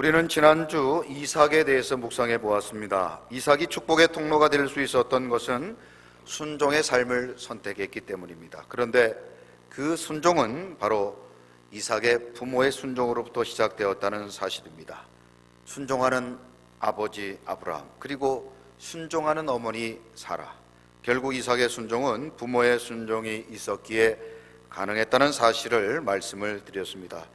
우리는 지난주 이삭에 대해서 묵상해 보았습니다. 이삭이 축복의 통로가 될 수 있었던 것은 순종의 삶을 선택했기 때문입니다. 그런데 그 순종은 바로 이삭의 부모의 순종으로부터 시작되었다는 사실입니다. 순종하는 아버지 아브라함 그리고 순종하는 어머니 사라. 결국 이삭의 순종은 부모의 순종이 있었기에 가능했다는 사실을 말씀을 드렸습니다.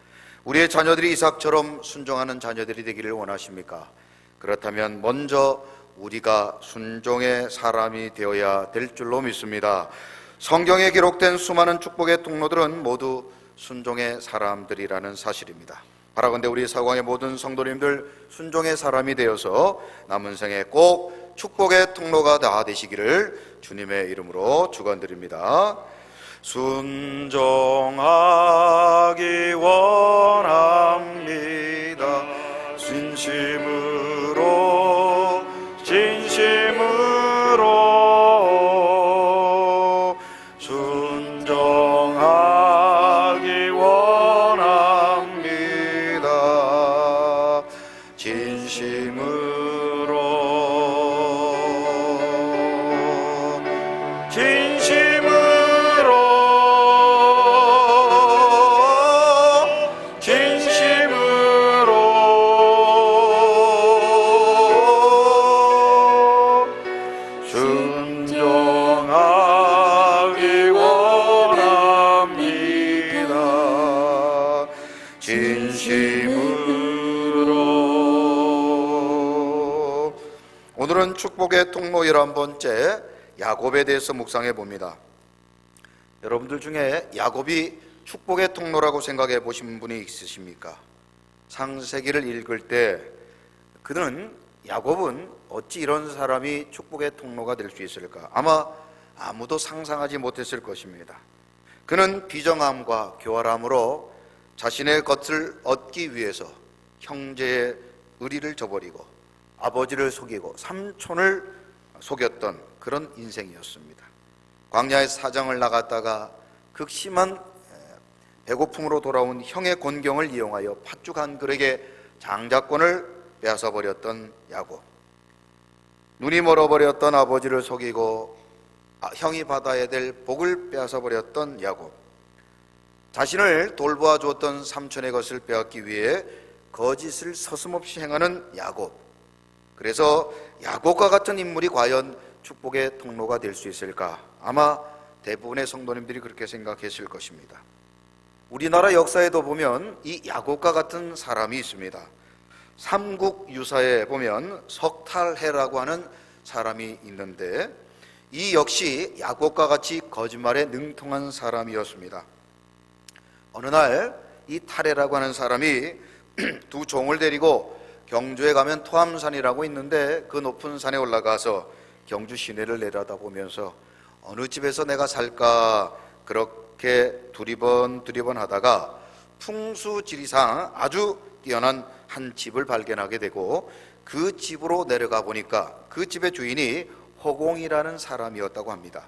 우리의 자녀들이 이삭처럼 순종하는 자녀들이 되기를 원하십니까? 그렇다면 먼저 우리가 순종의 사람이 되어야 될 줄로 믿습니다. 성경에 기록된 수많은 축복의 통로들은 모두 순종의 사람들이라는 사실입니다. 바라건대 우리 사광의 모든 성도님들 순종의 사람이 되어서 남은 생에 꼭 축복의 통로가 다 되시기를 주님의 이름으로 축원드립니다. 순종하기 원합니다. 진심으로 오늘은 축복의 통로 11번째 야곱에 대해서 묵상해 봅니다. 여러분들 중에 야곱이 축복의 통로라고 생각해 보신 분이 있으십니까? 상세기를 읽을 때 그는 야곱은 어찌 이런 사람이 축복의 통로가 될 수 있을까? 아마 아무도 상상하지 못했을 것입니다. 그는 비정함과 교활함으로 자신의 것을 얻기 위해서 형제의 의리를 저버리고 아버지를 속이고 삼촌을 속였던 그런 인생이었습니다. 광야의 사정을 나갔다가 극심한 배고픔으로 돌아온 형의 곤경을 이용하여 팥죽 한 그릇에 장자권을 빼앗아 버렸던 야곱. 눈이 멀어버렸던 아버지를 속이고 아, 형이 받아야 될 복을 빼앗아 버렸던 야곱. 자신을 돌보아 주었던 삼촌의 것을 빼앗기 위해 거짓을 서슴없이 행하는 야곱. 그래서 야곱과 같은 인물이 과연 축복의 통로가 될 수 있을까? 아마 대부분의 성도님들이 그렇게 생각했을 것입니다. 우리나라 역사에도 보면 이 야곱과 같은 사람이 있습니다. 삼국 유사에 보면 석탈해라고 하는 사람이 있는데 이 역시 야곱과 같이 거짓말에 능통한 사람이었습니다. 어느 날 이 탈해라고 하는 사람이 두 종을 데리고 경주에 가면 토암산이라고 있는데 그 높은 산에 올라가서 경주 시내를 내려다보면서 어느 집에서 내가 살까 그렇게 두리번 두리번 하다가 풍수지리상 아주 뛰어난 한 집을 발견하게 되고 그 집으로 내려가 보니까 그 집의 주인이 허공이라는 사람이었다고 합니다.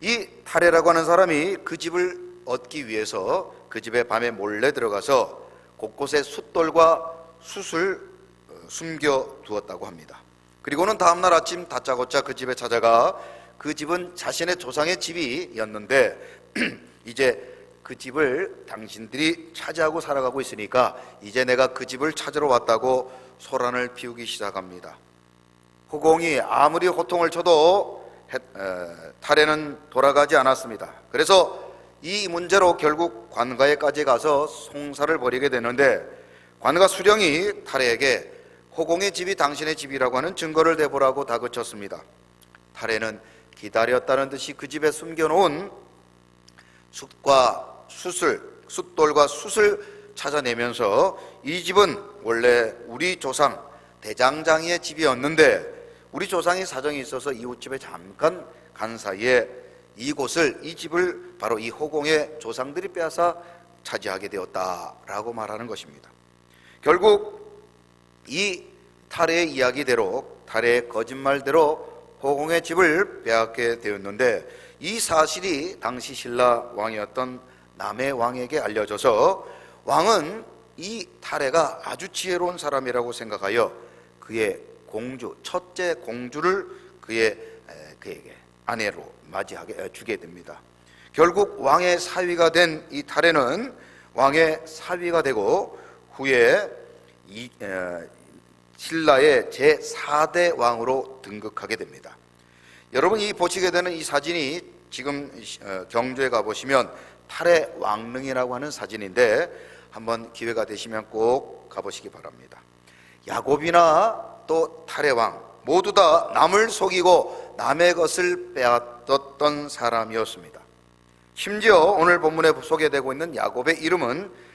이 탈해라고 하는 사람이 그 집을 얻기 위해서 그 집에 밤에 몰래 들어가서 곳곳에 숫돌과 숯을 어, 숨겨 두었다고 합니다. 그리고는 다음날 아침 다짜고짜 그 집에 찾아가 그 집은 자신의 조상의 집이었는데 이제 그 집을 당신들이 차지하고 살아가고 있으니까 이제 내가 그 집을 찾으러 왔다고 소란을 피우기 시작합니다. 호공이 아무리 호통을 쳐도 해- 에, 탈에는 돌아가지 않았습니다. 그래서 이 문제로 결국 관가에까지 가서 송사를 벌이게 되는데 관가 수령이 탈에에게 호공의 집이 당신의 집이라고 하는 증거를 대보라고 다그쳤습니다. 탈에는 기다렸다는 듯이 그 집에 숨겨놓은 숯과 숯을 숯돌과 숯을 찾아내면서 이 집은 원래 우리 조상 대장장이의 집이었는데 우리 조상이 사정이 있어서 이웃집에 잠깐 간 사이에 이곳을 이 집을 바로 이 호공의 조상들이 빼앗아 차지하게 되었다라고 말하는 것입니다. 결국 이 탈의 이야기대로 탈의 거짓말대로 호공의 집을 빼앗게 되었는데 이 사실이 당시 신라 왕이었던 남의 왕에게 알려져서 왕은 이 타레가 아주 지혜로운 사람이라고 생각하여 그의 공주 첫째 공주를 그의 에, 그에게 아내로 맞이하게 에, 주게 됩니다. 결국 왕의 사위가 된이 타레는 왕의 사위가 되고 후에 이, 에, 신라의 제 4대 왕으로 등극하게 됩니다. 여러분 이 보시게 되는 이 사진이 지금 어, 경주에 가 보시면 탈의 왕릉이라고 하는 사진인데 한번 기회가 되시면 꼭 가보시기 바랍니다. 야곱이나 또 탈의 왕 모두 다 남을 속이고 남의 것을 빼앗았던 사람이었습니다. 심지어 오늘 본문에 소개되고 있는 야곱의 이름은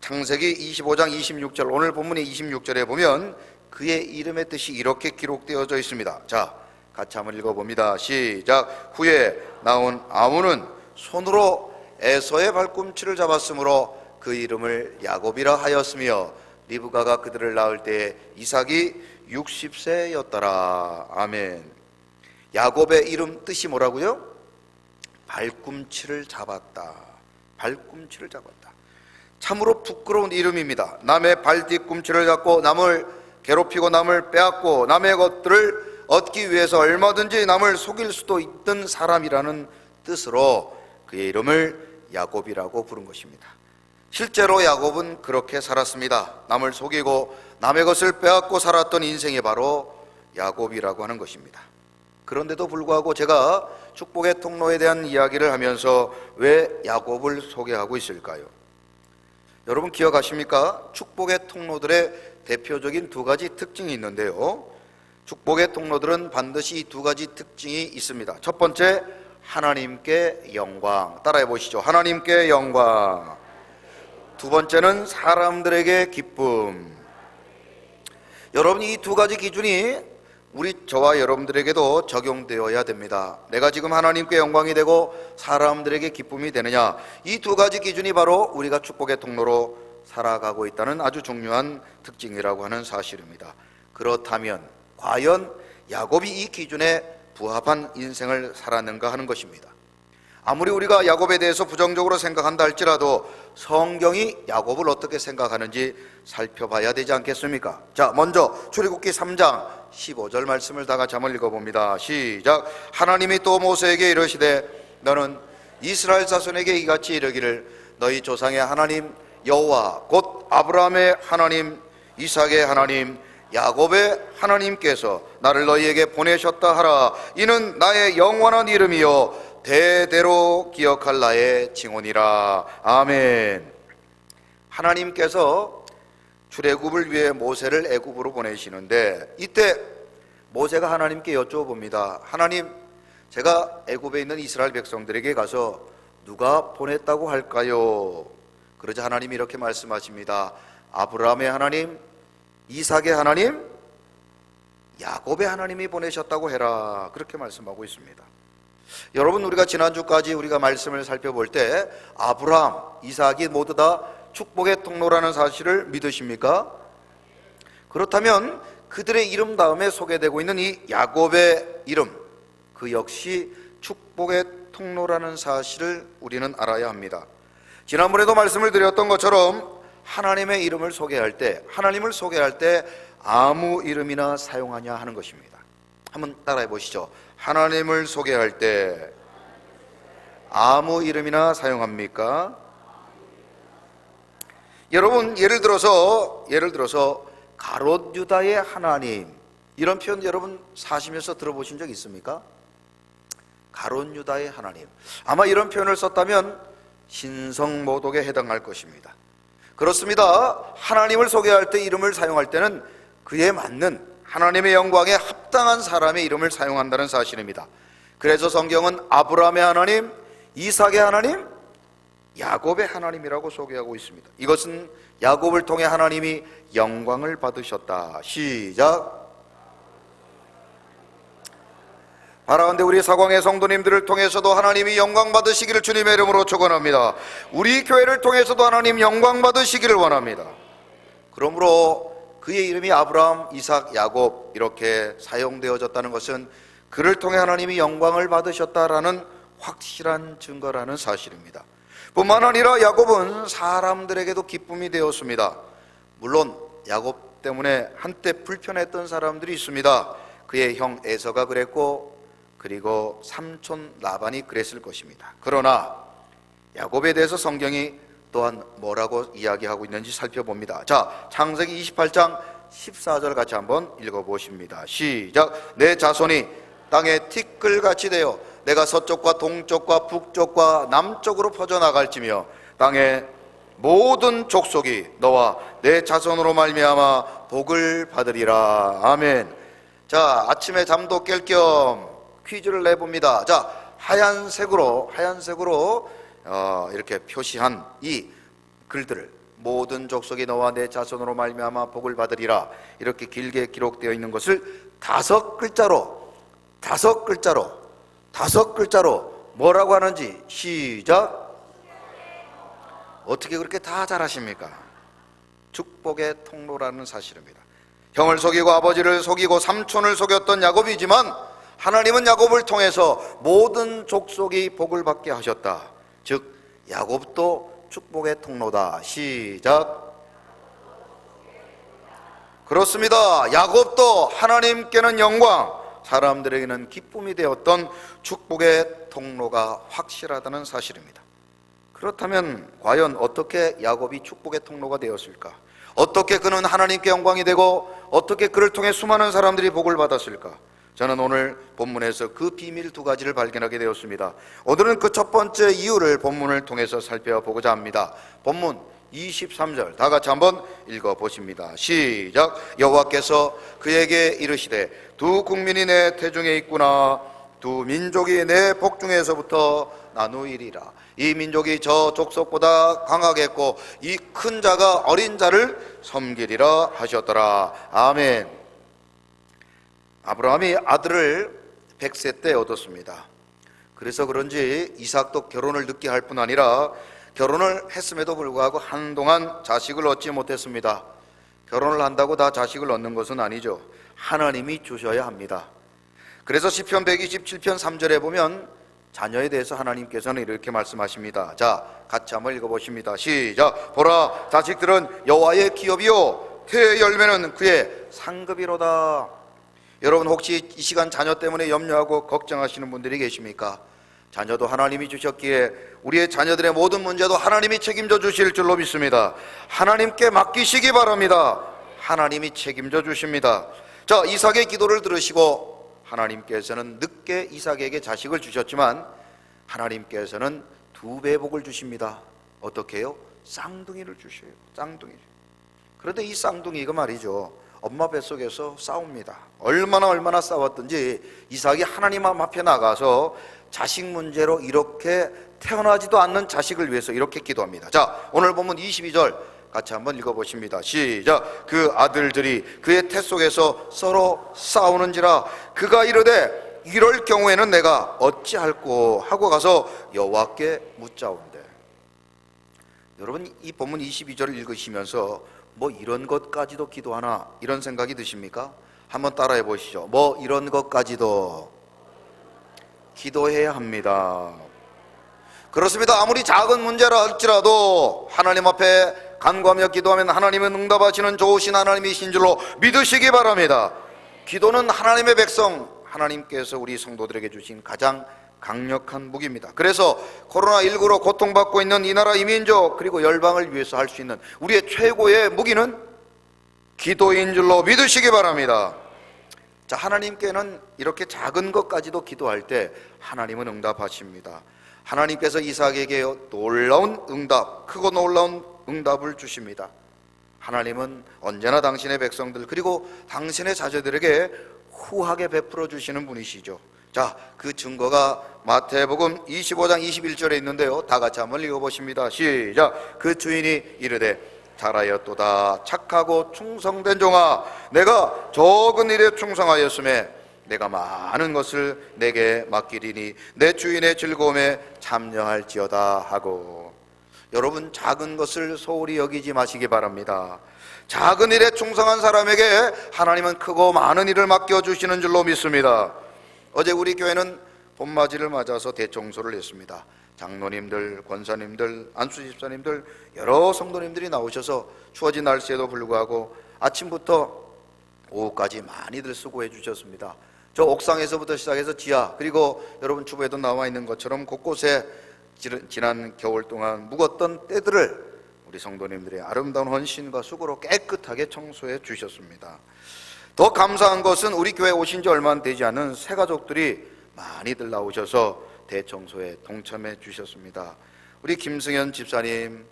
창세기 25장 26절 오늘 본문의 26절에 보면 그의 이름의 뜻이 이렇게 기록되어져 있습니다. 자, 같이 한번 읽어봅니다. 시작. 후에 나온 아무는 손으로 에서의 발꿈치를 잡았으므로 그 이름을 야곱이라 하였으며 리브가가 그들을 낳을 때 이삭이 60세였더라. 아멘. 야곱의 이름 뜻이 뭐라고요? 발꿈치를 잡았다. 발꿈치를 잡았다. 참으로 부끄러운 이름입니다. 남의 발 뒤꿈치를 잡고 남을 괴롭히고 남을 빼앗고 남의 것들을 얻기 위해서 얼마든지 남을 속일 수도 있던 사람이라는 뜻으로 그의 이름을 야곱이라고 부른 것입니다. 실제로 야곱은 그렇게 살았습니다. 남을 속이고 남의 것을 빼앗고 살았던 인생이 바로 야곱이라고 하는 것입니다. 그런데도 불구하고 제가 축복의 통로에 대한 이야기를 하면서 왜 야곱을 소개하고 있을까요? 여러분 기억하십니까? 축복의 통로들의 대표적인 두 가지 특징이 있는데요. 축복의 통로들은 반드시 이 두 가지 특징이 있습니다. 첫 번째, 하나님께 영광. 따라해 보시죠. 하나님께 영광. 두 번째는 사람들에게 기쁨. 여러분 이 두 가지 기준이 우리 저와 여러분들에게도 적용되어야 됩니다. 내가 지금 하나님께 영광이 되고 사람들에게 기쁨이 되느냐. 이 두 가지 기준이 바로 우리가 축복의 통로로 살아가고 있다는 아주 중요한 특징이라고 하는 사실입니다. 그렇다면 과연 야곱이 이 기준에 부합한 인생을 살았는가 하는 것입니다. 아무리 우리가 야곱에 대해서 부정적으로 생각한다 할지라도 성경이 야곱을 어떻게 생각하는지 살펴봐야 되지 않겠습니까? 자, 먼저 출애굽기 3장 15절 말씀을 다 같이 한번 읽어봅니다. 시작. 하나님이 또 모세에게 이르시되 너는 이스라엘 자손에게 이같이 이르기를 너희 조상의 하나님 여호와 곧 아브라함의 하나님 이삭의 하나님 야곱의 하나님께서 나를 너희에게 보내셨다 하라 이는 나의 영원한 이름이요 대대로 기억할 나의 징언이라 아멘 하나님께서 출애굽을 위해 모세를 애굽으로 보내시는데 이때 모세가 하나님께 여쭤봅니다 하나님 제가 애굽에 있는 이스라엘 백성들에게 가서 누가 보냈다고 할까요? 그러자 하나님이 이렇게 말씀하십니다 아브라함의 하나님 이삭의 하나님, 야곱의 하나님이 보내셨다고 해라. 그렇게 말씀하고 있습니다. 여러분 우리가 지난주까지 우리가 말씀을 살펴볼 때 아브라함, 이삭이 모두 다 축복의 통로라는 사실을 믿으십니까? 그렇다면 그들의 이름 다음에 소개되고 있는 이 야곱의 이름 그 역시 축복의 통로라는 사실을 우리는 알아야 합니다. 지난번에도 말씀을 드렸던 것처럼 하나님의 이름을 소개할 때 하나님을 소개할 때 아무 이름이나 사용하냐 하는 것입니다. 한번 따라해 보시죠. 하나님을 소개할 때 아무 이름이나 사용합니까? 여러분 예를 들어서 예를 들어서 가롯 유다의 하나님 이런 표현 여러분 사시면서 들어보신 적 있습니까? 가롯 유다의 하나님 아마 이런 표현을 썼다면 신성모독에 해당할 것입니다. 그렇습니다. 하나님을 소개할 때 이름을 사용할 때는 그에 맞는 하나님의 영광에 합당한 사람의 이름을 사용한다는 사실입니다. 그래서 성경은 아브라함의 하나님, 이삭의 하나님, 야곱의 하나님이라고 소개하고 있습니다. 이것은 야곱을 통해 하나님이 영광을 받으셨다. 시작. 바라건대 우리 사광의 성도님들을 통해서도 하나님이 영광 받으시기를 주님의 이름으로 축원합니다. 우리 교회를 통해서도 하나님 영광 받으시기를 원합니다. 그러므로 그의 이름이 아브라함, 이삭, 야곱 이렇게 사용되어졌다는 것은 그를 통해 하나님이 영광을 받으셨다라는 확실한 증거라는 사실입니다. 뿐만 아니라 야곱은 사람들에게도 기쁨이 되었습니다. 물론 야곱 때문에 한때 불편했던 사람들이 있습니다. 그의 형 에서가 그랬고 그리고 삼촌 라반이 그랬을 것입니다. 그러나 야곱에 대해서 성경이 또한 뭐라고 이야기하고 있는지 살펴봅니다. 자, 창세기 28장 14절 같이 한번 읽어 보십니다. 시작. 내 자손이 땅에 티끌같이 되어 내가 서쪽과 동쪽과 북쪽과 남쪽으로 퍼져 나갈지며 땅의 모든 족속이 너와 내 자손으로 말미암아 복을 받으리라. 아멘. 자, 아침에 잠도 깰 겸 퀴즈를 내봅니다. 자, 하얀색으로 하얀색으로 어, 이렇게 표시한 이 글들을 모든 족속이 너와 내 자손으로 말미암아 복을 받으리라 이렇게 길게 기록되어 있는 것을 다섯 글자로 다섯 글자로 다섯 글자로 뭐라고 하는지 시작 어떻게 그렇게 다 잘하십니까? 축복의 통로라는 사실입니다. 형을 속이고 아버지를 속이고 삼촌을 속였던 야곱이지만 하나님은 야곱을 통해서 모든 족속이 복을 받게 하셨다. 즉 야곱도 축복의 통로다. 시작. 그렇습니다. 야곱도 하나님께는 영광, 사람들에게는 기쁨이 되었던 축복의 통로가 확실하다는 사실입니다. 그렇다면 과연 어떻게 야곱이 축복의 통로가 되었을까? 어떻게 그는 하나님께 영광이 되고 어떻게 그를 통해 수많은 사람들이 복을 받았을까? 저는 오늘 본문에서 그 비밀 두 가지를 발견하게 되었습니다. 오늘은 그 첫 번째 이유를 본문을 통해서 살펴보고자 합니다. 본문 23절 다 같이 한번 읽어 보십니다. 시작. 여호와께서 그에게 이르시되 두 국민이 내 태중에 있구나 두 민족이 내 복중에서부터 나누이리라. 이 민족이 저 족속보다 강하겠고 이 큰 자가 어린 자를 섬기리라 하셨더라. 아멘. 아브라함이 아들을 100세 때 얻었습니다. 그래서 그런지 이삭도 결혼을 늦게 할 뿐 아니라 결혼을 했음에도 불구하고 한동안 자식을 얻지 못했습니다. 결혼을 한다고 다 자식을 얻는 것은 아니죠. 하나님이 주셔야 합니다. 그래서 시편 127편 3절에 보면 자녀에 대해서 하나님께서는 이렇게 말씀하십니다. 자, 같이 한번 읽어 보십니다. 시작. 보라, 자식들은 여호와의 기업이요 태의 열매는 그의 상급이로다. 여러분 혹시 이 시간 자녀 때문에 염려하고 걱정하시는 분들이 계십니까? 자녀도 하나님이 주셨기에 우리의 자녀들의 모든 문제도 하나님이 책임져 주실 줄로 믿습니다. 하나님께 맡기시기 바랍니다. 하나님이 책임져 주십니다. 자, 이삭의 기도를 들으시고 하나님께서는 늦게 이삭에게 자식을 주셨지만 하나님께서는 두 배 복을 주십니다. 어떻게요? 쌍둥이를 주셔요. 쌍둥이. 그런데 이 쌍둥이가 말이죠. 엄마 뱃속에서 싸웁니다. 얼마나 얼마나 싸웠든지 이삭이 하나님 앞에 나가서 자식 문제로 이렇게 태어나지도 않는 자식을 위해서 이렇게 기도합니다. 자, 오늘 보면 22절 같이 한번 읽어보십니다. 시작. 그 아들들이 그의 태 속에서 서로 싸우는지라 그가 이르되 이럴 경우에는 내가 어찌할꼬 하고 가서 여호와께 묻자온대. 여러분 이 본문 22절을 읽으시면서 뭐 이런 것까지도 기도하나 이런 생각이 드십니까? 한번 따라해 보시죠. 뭐 이런 것까지도 기도해야 합니다. 그렇습니다. 아무리 작은 문제라 할지라도 하나님 앞에 간구하며 기도하면 하나님은 응답하시는 좋으신 하나님이신 줄로 믿으시기 바랍니다. 기도는 하나님의 백성, 하나님께서 우리 성도들에게 주신 가장 강력한 무기입니다. 그래서 코로나19로 고통받고 있는 이 나라 이민족 그리고 열방을 위해서 할 수 있는 우리의 최고의 무기는 기도인 줄로 믿으시기 바랍니다. 자, 하나님께는 이렇게 작은 것까지도 기도할 때 하나님은 응답하십니다. 하나님께서 이삭에게 놀라운 응답, 크고 놀라운 응답을 주십니다. 하나님은 언제나 당신의 백성들 그리고 당신의 자녀들에게 후하게 베풀어 주시는 분이시죠. 자, 그 증거가 마태복음 25장 21절에 있는데요. 다 같이 한번 읽어 보십니다. 시작. 그 주인이 이르되 잘하였도다 착하고 충성된 종아 내가 적은 일에 충성하였음에 내가 많은 것을 내게 맡기리니 내 주인의 즐거움에 참여할지어다 하고 여러분 작은 것을 소홀히 여기지 마시기 바랍니다. 작은 일에 충성한 사람에게 하나님은 크고 많은 일을 맡겨 주시는 줄로 믿습니다. 어제 우리 교회는 봄맞이를 맞아서 대청소를 했습니다. 장로님들, 권사님들, 안수집사님들 여러 성도님들이 나오셔서 추워진 날씨에도 불구하고 아침부터 오후까지 많이들 수고해 주셨습니다. 저 옥상에서부터 시작해서 지하 그리고 여러분 주부에도 나와 있는 것처럼 곳곳에 지난 겨울 동안 묵었던 때들을 우리 성도님들의 아름다운 헌신과 수고로 깨끗하게 청소해 주셨습니다. 더 감사한 것은 우리 교회 오신 지 얼마 되지 않은 새 가족들이 많이들 나오셔서 대청소에 동참해 주셨습니다. 우리 김승현 집사님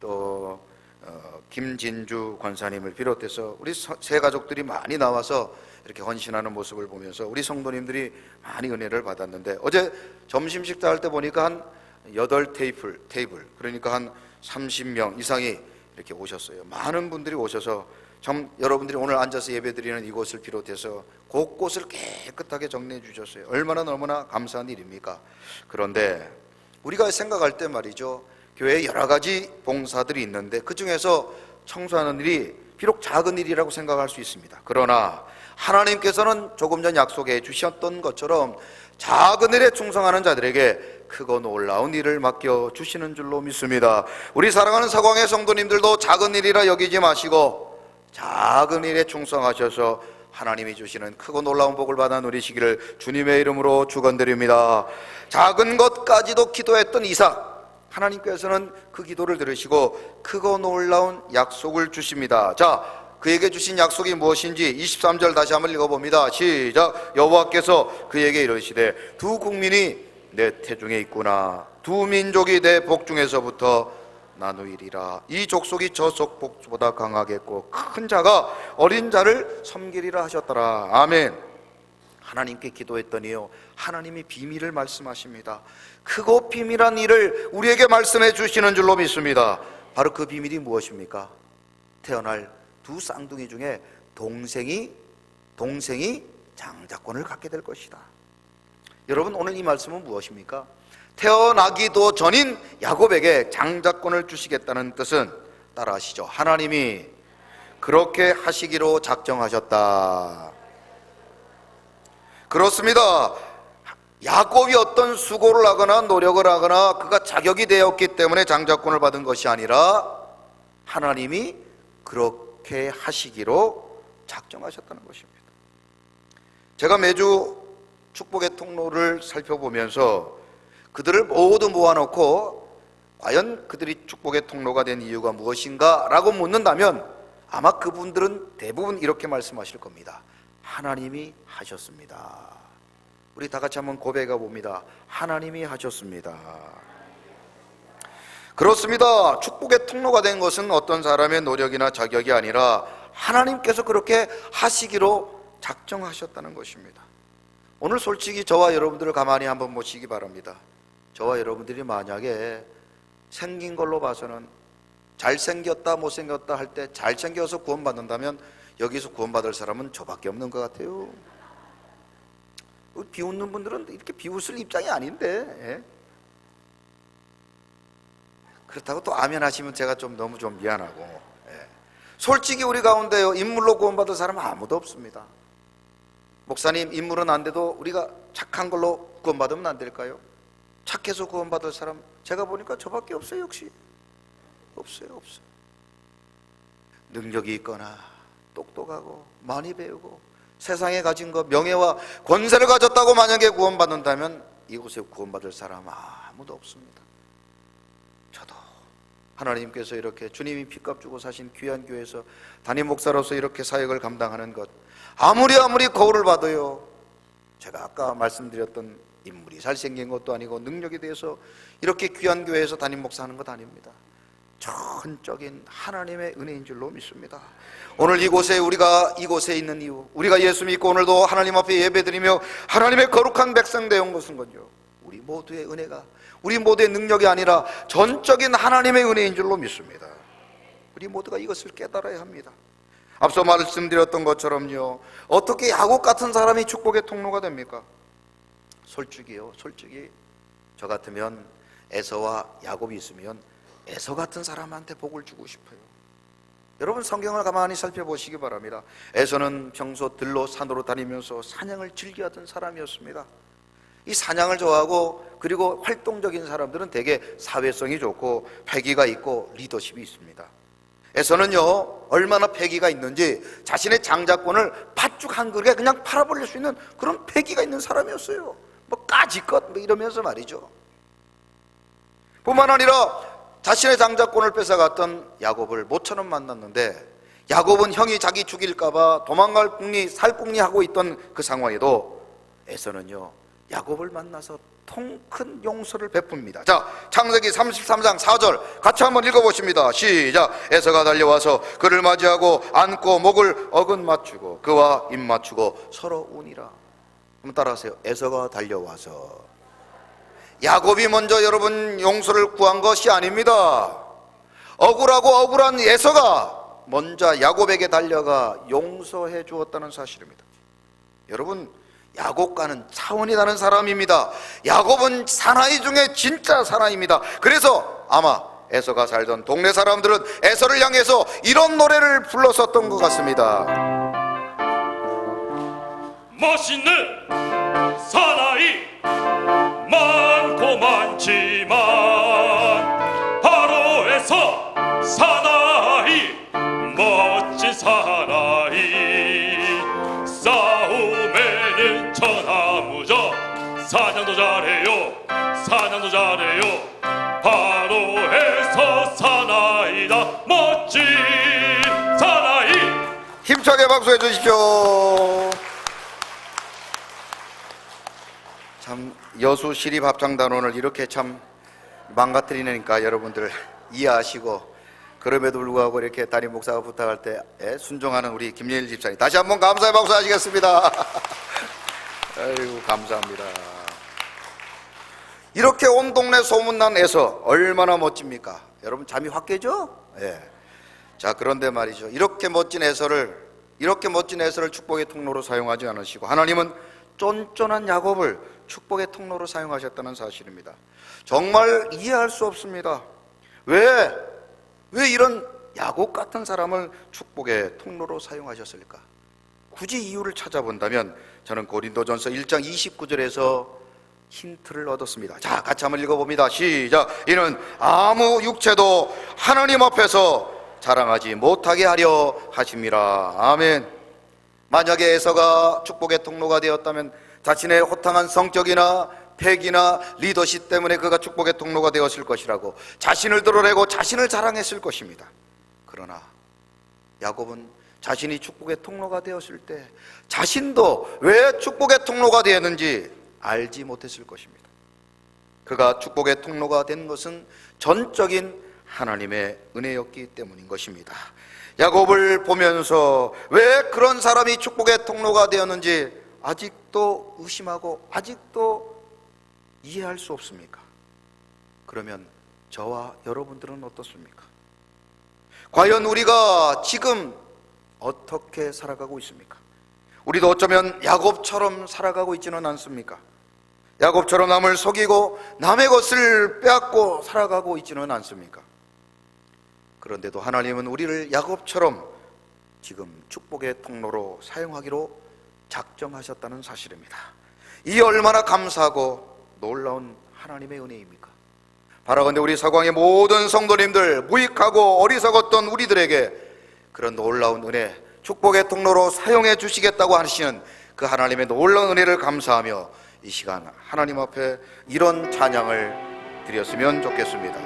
또 어, 김진주 권사님을 비롯해서 우리 서- 새 가족들이 많이 나와서 이렇게 헌신하는 모습을 보면서 우리 성도님들이 많이 은혜를 받았는데 어제 점심 식사할 때 보니까 한 여덟 테이블 테이블 그러니까 한 30명 이상이 이렇게 오셨어요. 많은 분들이 오셔서 참 여러분들이 오늘 앉아서 예배드리는 이곳을 비롯해서 곳곳을 깨끗하게 정리해 주셨어요. 얼마나 너무나 감사한 일입니까? 그런데 우리가 생각할 때 말이죠. 교회에 여러 가지 봉사들이 있는데 그 중에서 청소하는 일이 비록 작은 일이라고 생각할 수 있습니다. 그러나 하나님께서는 조금 전 약속해 주셨던 것처럼 작은 일에 충성하는 자들에게 크고 놀라운 일을 맡겨 주시는 줄로 믿습니다. 우리 사랑하는 사광의 성도님들도 작은 일이라 여기지 마시고 작은 일에 충성하셔서 하나님이 주시는 크고 놀라운 복을 받아 누리시기를 주님의 이름으로 축원드립니다. 작은 것까지도 기도했던 이삭 하나님께서는 그 기도를 들으시고 크고 놀라운 약속을 주십니다. 자, 그에게 주신 약속이 무엇인지 23절 다시 한번 읽어봅니다. 시작. 여호와께서 그에게 이르시되 두 국민이 내 태중에 있구나. 두 민족이 내 복중에서부터 나누이리라. 이 족속이 저 족복보다 강하겠고 큰 자가 어린 자를 섬기리라 하셨더라. 아멘. 하나님께 기도했더니요. 하나님이 비밀을 말씀하십니다. 크고 비밀한 일을 우리에게 말씀해 주시는 줄로 믿습니다. 바로 그 비밀이 무엇입니까? 태어날 두 쌍둥이 중에 동생이 동생이 장자권을 갖게 될 것이다. 여러분 오늘 이 말씀은 무엇입니까? 태어나기도 전인 야곱에게 장자권을 주시겠다는 뜻은 따라하시죠. 하나님이 그렇게 하시기로 작정하셨다. 그렇습니다. 야곱이 어떤 수고를 하거나 노력을 하거나 그가 자격이 되었기 때문에 장자권을 받은 것이 아니라 하나님이 그렇게 하시기로 작정하셨다는 것입니다. 제가 매주 축복의 통로를 살펴보면서 그들을 모두 모아놓고 과연 그들이 축복의 통로가 된 이유가 무엇인가 라고 묻는다면 아마 그분들은 대부분 이렇게 말씀하실 겁니다. 하나님이 하셨습니다. 우리 다 같이 한번 고백해 봅니다. 하나님이 하셨습니다. 그렇습니다. 축복의 통로가 된 것은 어떤 사람의 노력이나 자격이 아니라 하나님께서 그렇게 하시기로 작정하셨다는 것입니다. 오늘 솔직히 저와 여러분들을 가만히 한번 보시기 바랍니다. 저와 여러분들이 만약에 생긴 걸로 봐서는 잘생겼다 못생겼다 할 때 잘생겨서 구원받는다면 여기서 구원받을 사람은 저밖에 없는 것 같아요. 비웃는 분들은 이렇게 비웃을 입장이 아닌데 예? 그렇다고 또 아멘 하시면 제가 좀 너무 좀 미안하고 예. 솔직히 우리 가운데요 인물로 구원받을 사람은 아무도 없습니다 목사님 인물은 안 돼도 우리가 착한 걸로 구원받으면 안 될까요? 착해서 구원받을 사람 제가 보니까 저밖에 없어요 역시. 없어요 없어요. 능력이 있거나 똑똑하고 많이 배우고 세상에 가진 것 명예와 권세를 가졌다고 만약에 구원받는다면 이곳에 구원받을 사람 아무도 없습니다. 저도 하나님께서 이렇게 주님이 피값 주고 사신 귀한 교회에서 담임 목사로서 이렇게 사역을 감당하는 것 아무리 아무리 거울을 봐도요 제가 아까 말씀드렸던 인물이 잘생긴 것도 아니고 능력에 대해서 이렇게 귀한 교회에서 담임 목사하는 것 아닙니다 전적인 하나님의 은혜인 줄로 믿습니다. 오늘 이곳에 우리가 이곳에 있는 이유, 우리가 예수 믿고 오늘도 하나님 앞에 예배드리며 하나님의 거룩한 백성 되온 것은 건요. 우리 모두의 은혜가 우리 모두의 능력이 아니라 전적인 하나님의 은혜인 줄로 믿습니다. 우리 모두가 이것을 깨달아야 합니다. 앞서 말씀드렸던 것처럼요. 어떻게 야곱 같은 사람이 축복의 통로가 됩니까? 솔직히요. 솔직히 저 같으면 에서와 야곱이 있으면 에서 같은 사람한테 복을 주고 싶어요. 여러분 성경을 가만히 살펴보시기 바랍니다. 에서는 평소 들로 산으로 다니면서 사냥을 즐겨하던 사람이었습니다. 이 사냥을 좋아하고 그리고 활동적인 사람들은 되게 사회성이 좋고 패기가 있고 리더십이 있습니다. 에서는요 얼마나 패기가 있는지 자신의 장자권을 팥죽 한 그릇에 그냥 팔아버릴 수 있는 그런 패기가 있는 사람이었어요. 뭐 까짓것 뭐 이러면서 말이죠. 뿐만 아니라 자신의 장자권을 뺏어갔던 야곱을 모처럼 만났는데 야곱은 형이 자기 죽일까봐 도망갈 궁리 살궁리 하고 있던 그 상황에도 에서는요 야곱을 만나서 통 큰 용서를 베풉니다. 자 창세기 33장 4절 같이 한번 읽어보십니다. 시작. 에서가 달려와서 그를 맞이하고 안고 목을 어긋 맞추고 그와 입 맞추고 서로 운이라. 한번 따라하세요. 에서가 달려와서 야곱이 먼저 여러분 용서를 구한 것이 아닙니다. 억울하고 억울한 에서가 먼저 야곱에게 달려가 용서해 주었다는 사실입니다. 여러분, 야곱과는 차원이 다른 사람입니다. 야곱은 사나이 중에 진짜 사나이입니다. 그래서 아마 에서가 살던 동네 사람들은 에서를 향해서 이런 노래를 불렀었던 것 같습니다. 멋있는 사나이. 많고 많지만 바로에서 사나이. 멋진 사나이. 싸움에는 천하무적. 사냥도 잘해요. 사냥도 잘해요. 바로에서 사나이다. 멋진 사나이. 힘차게 박수해 주십시오. 참 여수 시립 합창단원을 이렇게 참 망가뜨리니까 여러분들 이해하시고 그럼에도 불구하고 이렇게 담임 목사가 부탁할 때 예, 순종하는 우리 김예일 집사님 다시 한번 감사의 박수 하시겠습니다. 아이고 감사합니다. 이렇게 온 동네 소문난 에서 얼마나 멋집니까? 여러분 잠이 확 깨죠? 예. 자 그런데 말이죠 이렇게 멋진 해설을 이렇게 멋진 해설을 축복의 통로로 사용하지 않으시고 하나님은 쫀쫀한 야곱을 축복의 통로로 사용하셨다는 사실입니다 정말 이해할 수 없습니다 왜? 왜 이런 야곱 같은 사람을 축복의 통로로 사용하셨을까? 굳이 이유를 찾아본다면 저는 고린도전서 1장 29절에서 힌트를 얻었습니다. 자, 같이 한번 읽어봅니다. 시작. 이는 아무 육체도 하나님 앞에서 자랑하지 못하게 하려 하심이라. 아멘. 만약에 에서가 축복의 통로가 되었다면 자신의 호탕한 성격이나 패기나 리더십 때문에 그가 축복의 통로가 되었을 것이라고 자신을 드러내고 자신을 자랑했을 것입니다. 그러나 야곱은 자신이 축복의 통로가 되었을 때 자신도 왜 축복의 통로가 되었는지 알지 못했을 것입니다. 그가 축복의 통로가 된 것은 전적인 하나님의 은혜였기 때문인 것입니다. 야곱을 보면서 왜 그런 사람이 축복의 통로가 되었는지 아직도 의심하고 아직도 이해할 수 없습니까? 그러면 저와 여러분들은 어떻습니까? 과연 우리가 지금 어떻게 살아가고 있습니까? 우리도 어쩌면 야곱처럼 살아가고 있지는 않습니까? 야곱처럼 남을 속이고 남의 것을 빼앗고 살아가고 있지는 않습니까? 그런데도 하나님은 우리를 야곱처럼 지금 축복의 통로로 사용하기로 작정하셨다는 사실입니다. 이 얼마나 감사하고 놀라운 하나님의 은혜입니까? 바라건대 우리 사광의 모든 성도님들 무익하고 어리석었던 우리들에게 그런 놀라운 은혜 축복의 통로로 사용해 주시겠다고 하시는 그 하나님의 놀라운 은혜를 감사하며 이 시간 하나님 앞에 이런 찬양을 드렸으면 좋겠습니다.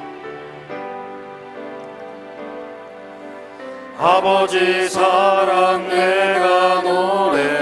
아버지 사랑 내가 노래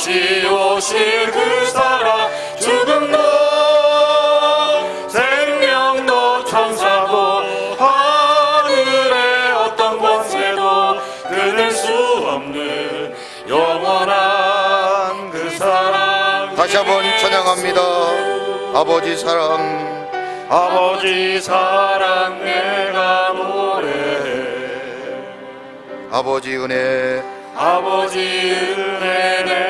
다시 오실 그 사랑 죽음도 생명도 천사도 하늘의 어떤 권세도 끊을 수 없는 영원한 그 사랑 다시 한번 찬양합니다. 아버지 사랑, 아버지 사랑 내가 노래해 아버지 은혜, 아버지 은혜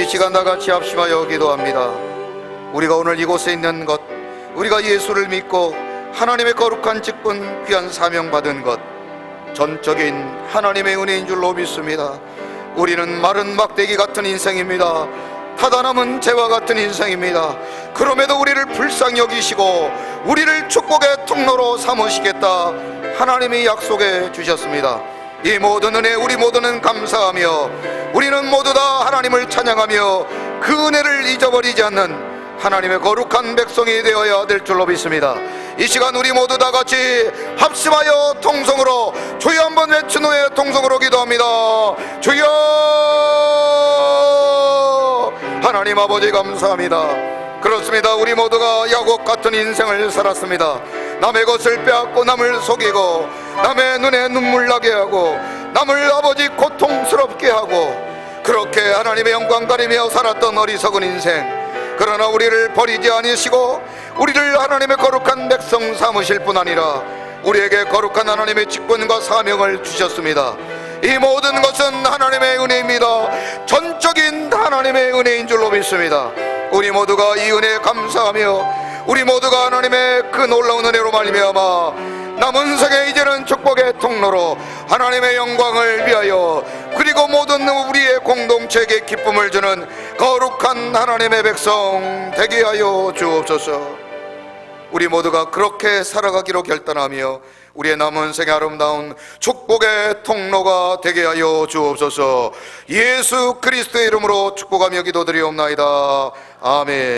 우리 이 시간 다 같이 합심하여 기도합니다. 우리가 오늘 이곳에 있는 것, 우리가 예수를 믿고 하나님의 거룩한 직분, 귀한 사명 받은 것, 전적인 하나님의 은혜인 줄로 믿습니다. 우리는 마른 막대기 같은 인생입니다. 타다 남은 재와 같은 인생입니다. 그럼에도 우리를 불쌍히 여기시고 우리를 축복의 통로로 삼으시겠다. 하나님이 약속해 주셨습니다. 이 모든 은혜 우리 모두는 감사하며 우리는 모두 다 하나님을 찬양하며 그 은혜를 잊어버리지 않는 하나님의 거룩한 백성이 되어야 될 줄로 믿습니다. 이 시간 우리 모두 다 같이 합심하여 통성으로 주여 한번 외친 후에 통성으로 기도합니다. 주여 하나님 아버지 감사합니다. 그렇습니다. 우리 모두가 야곱 같은 인생을 살았습니다. 남의 것을 빼앗고 남을 속이고 남의 눈에 눈물 나게 하고 남을 아버지 고통스럽게 하고 그렇게 하나님의 영광 가리며 살았던 어리석은 인생. 그러나 우리를 버리지 아니시고 우리를 하나님의 거룩한 백성 삼으실 뿐 아니라 우리에게 거룩한 하나님의 직분과 사명을 주셨습니다. 이 모든 것은 하나님의 은혜입니다. 전적인 하나님의 은혜인 줄로 믿습니다. 우리 모두가 이 은혜에 감사하며 우리 모두가 하나님의 그 놀라운 은혜로 말미암아 남은 생에 이제는 축복의 통로로 하나님의 영광을 위하여 그리고 모든 우리의 공동체에게 기쁨을 주는 거룩한 하나님의 백성 되게 하여 주옵소서. 우리 모두가 그렇게 살아가기로 결단하며 우리의 남은 생의 아름다운 축복의 통로가 되게 하여 주옵소서. 예수 그리스도의 이름으로 축복하며 기도드리옵나이다. 아멘.